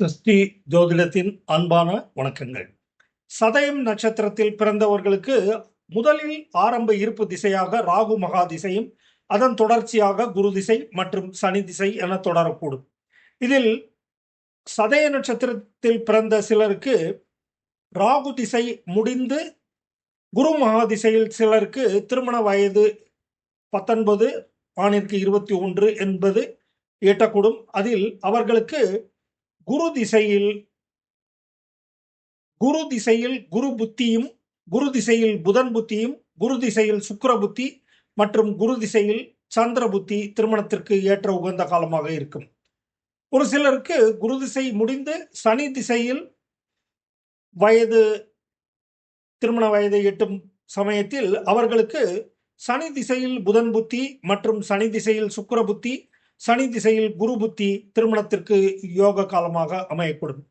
ஸ்ரீ ஜோதிடத்தின் அன்பான வணக்கங்கள். சதயம் நட்சத்திரத்தில் பிறந்தவர்களுக்கு முதலில் ஆரம்ப இருப்பு திசையாக ராகு மகா திசையும் அதன் தொடர்ச்சியாக குரு திசை மற்றும் சனி திசை என தொடரக்கூடும். இதில் சதய நட்சத்திரத்தில் பிறந்த சிலருக்கு ராகு திசை முடிந்து குரு மகா திசையில் சிலருக்கு திருமண வயது பத்தொன்பது ஆணிற்கு இருபத்தி ஒன்று என்பது எட்டக்கூடும். அதில் அவர்களுக்கு குரு திசையில் குரு திசையில் குரு புத்தியும் குரு திசையில் புதன் புத்தியும் குரு திசையில் சுக்கர புத்தி மற்றும் குரு திசையில் சந்திர புத்தி திருமணத்திற்கு ஏற்ற உகந்த காலமாக இருக்கும். ஒரு சிலருக்கு குரு திசை முடிந்து சனி திசையில் வயது திருமண வயதை எட்டும் சமயத்தில் அவர்களுக்கு சனி திசையில் புதன் புத்தி மற்றும் சனி திசையில் சுக்கர புத்தி சனி திசையில் குரு புத்தி திருமணத்திற்கு யோக காலமாக அமையக்கூடும்.